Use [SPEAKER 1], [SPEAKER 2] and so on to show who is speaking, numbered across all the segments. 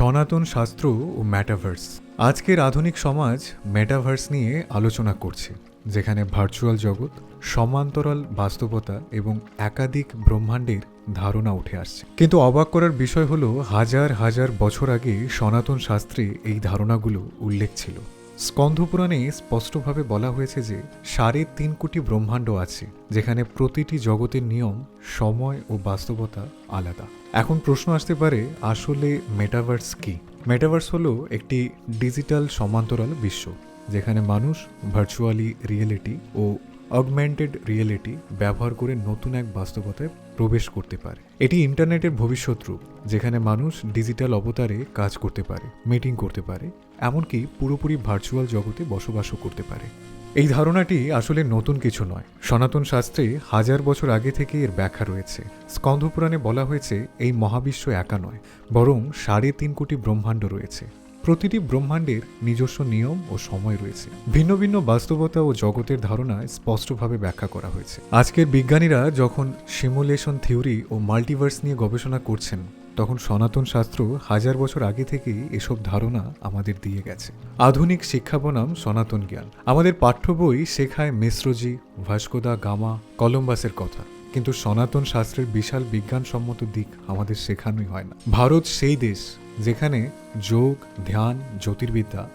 [SPEAKER 1] সনাতন শাস্ত্র ও ম্যাটাভার্স আজকের আধুনিক সমাজ ম্যাটাভার্স নিয়ে আলোচনা করছে, যেখানে ভার্চুয়াল জগৎ, সমান্তরাল বাস্তবতা এবং একাধিক ব্রহ্মাণ্ডের ধারণা উঠে আসছে। কিন্তু অবাক করার বিষয় হলো, হাজার হাজার বছর আগে সনাতন শাস্ত্রে এই ধারণাগুলো উল্লেখ ছিল। স্কন্ধপুরাণে স্পষ্টভাবে বলা হয়েছে যে সাড়ে তিন কোটি ব্রহ্মাণ্ড আছে, যেখানে প্রতিটি জগতের নিয়ম, সময় ও বাস্তবতা আলাদা। এখন প্রশ্ন আসতে পারে, আসলে মেটাভার্স কি? মেটাভার্স হলো একটি ডিজিটাল সমান্তরাল বিশ্ব, যেখানে মানুষ ভার্চুয়ালি রিয়েলিটি ও অগমেন্টেড রিয়েলিটি ব্যবহার করে নতুন এক বাস্তবতায় প্রবেশ করতে পারে। এটি ইন্টারনেটের ভবিষ্যৎ রূপ, যেখানে মানুষ ডিজিটাল অবতারে কাজ করতে পারে মিটিং করতে পারে, এমনকি পুরোপুরি ভার্চুয়াল জগতে বসবাসও করতে পারে। এই ধারণাটি আসলে নতুন কিছু নয়। সনাতন শাস্ত্রে হাজার বছর আগে থেকে এর ব্যাখ্যা রয়েছে। স্কন্ধপুরাণে বলা হয়েছে, এই মহাবিশ্ব একা নয়, বরং সাড়ে তিন কোটি ব্রহ্মাণ্ড রয়েছে। প্রতিটি ব্রহ্মাণ্ডের নিজস্ব নিয়ম ও সময় রয়েছে। ভিন্ন ভিন্ন বাস্তবতা ও জগতের ধারণা স্পষ্টভাবে ব্যাখ্যা করা হয়েছে। আজকের বিজ্ঞানীরা যখন সিমুলেশন থিওরি ও মাল্টিভার্স নিয়ে গবেষণা করছেন, তখন সনাতন শাস্ত্র হাজার বছর আগে থেকেই এসব ধারণা আমাদের দিয়ে গেছে। আধুনিক শিক্ষা বনাম সনাতন জ্ঞান। আমাদের পাঠ্য বই শেখায় মিশ্রজি ভাস্কোদা গামা, কলম্বাসের কথা। কিন্তু সনাতন শাস্ত্রের বিশাল বিজ্ঞানসম্মত দিক আমাদের শেখানোই হয় না। ভারত সেই দেশ যেখানে যোগ, ধ্যান, জ্যোতির্বিদ্যা,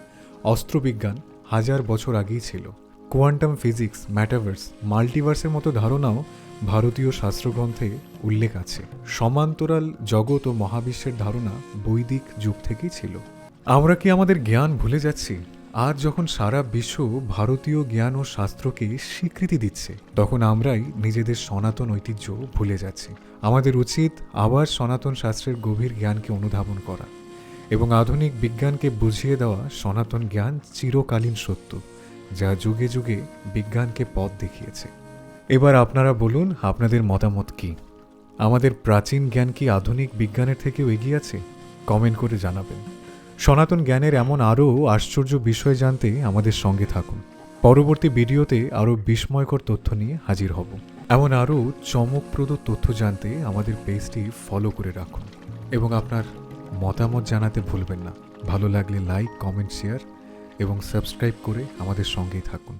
[SPEAKER 1] অস্ত্রবিজ্ঞান হাজার বছর আগেই ছিল। কোয়ান্টাম ফিজিক্স, ম্যাটাভার্স, মাল্টিভার্সের মতো ধারণাও ভারতীয় শাস্ত্রগ্রন্থে উল্লেখ আছে। সমান্তরাল জগৎ ও মহাবিশ্বের ধারণা বৈদিক যুগ থেকেই ছিল। আমরা কি আমাদের জ্ঞান ভুলে যাচ্ছি? আর যখন সারা বিশ্ব ভারতীয় জ্ঞান ও শাস্ত্রকে স্বীকৃতি দিচ্ছে, তখন আমরাই নিজেদের সনাতন ঐতিহ্য ভুলে যাচ্ছি। আমাদের উচিত আবার সনাতন শাস্ত্রের গভীর জ্ঞানকে অনুধাবন করা এবং আধুনিক বিজ্ঞানকে বুঝিয়ে দেওয়া সনাতন জ্ঞান চিরকালীন সত্য, যা যুগে যুগে বিজ্ঞানকে পথ দেখিয়েছে। এবার আপনারা বলুন, আপনাদের মতামত কি? আমাদের প্রাচীন জ্ঞান কি আধুনিক বিজ্ঞানের থেকেও এগিয়ে আছে? কমেন্ট করে জানাবেন। সনাতন জ্ঞানের এমন আরও আশ্চর্য বিষয় জানতে আমাদের সঙ্গে থাকুন। পরবর্তী ভিডিওতে আরও বিস্ময়কর তথ্য নিয়ে হাজির হব। এমন আরও চমকপ্রদ তথ্য জানতে আমাদের পেজটি ফলো করে রাখুন এবং আপনার মতামত জানাতে ভুলবেন না। ভালো লাগলে লাইক, কমেন্ট, শেয়ার এবং সাবস্ক্রাইব করে আমাদের সঙ্গেই থাকুন।